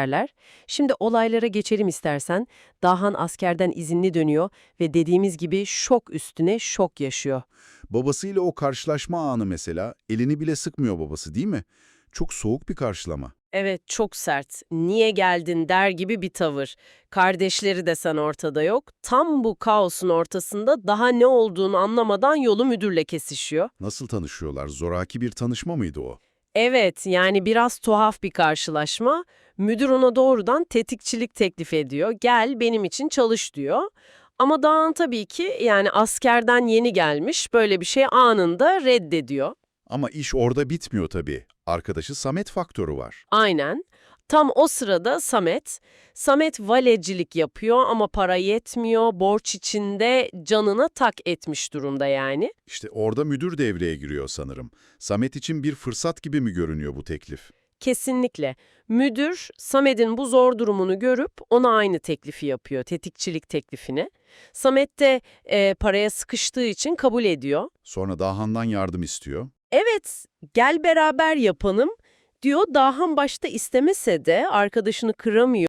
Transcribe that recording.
derler. Şimdi olaylara geçelim istersen. Dahan askerden izinli dönüyor ve dediğimiz gibi şok üstüne şok yaşıyor. Babasıyla o karşılaşma anı mesela, elini bile sıkmıyor babası değil mi? Çok soğuk bir karşılama. Evet çok sert. Niye geldin der gibi bir tavır. Kardeşleri desen ortada yok. Tam bu kaosun ortasında daha ne olduğunu anlamadan yolu müdürle kesişiyor. Nasıl tanışıyorlar? Zoraki bir tanışma mıydı o? Evet yani biraz tuhaf bir karşılaşma. Müdür ona doğrudan tetikçilik teklif ediyor. Gel benim için çalış diyor. Ama Dağan tabii ki yani askerden yeni gelmiş böyle bir şey anında reddediyor. Ama iş orada bitmiyor tabii. Arkadaşı Samet faktörü var. Aynen. Tam o sırada Samet, Samet valecilik yapıyor ama para yetmiyor, borç içinde canına tak etmiş durumda yani. İşte orada müdür devreye giriyor sanırım. Samet için bir fırsat gibi mi görünüyor bu teklif? Kesinlikle. Müdür, Samet'in bu zor durumunu görüp ona aynı teklifi yapıyor, tetikçilik teklifini. Samet de e, paraya sıkıştığı için kabul ediyor. Sonra Dahan'dan yardım istiyor. Evet, gel beraber yapalım diyor. Dahan başta istemese de arkadaşını kıramıyor.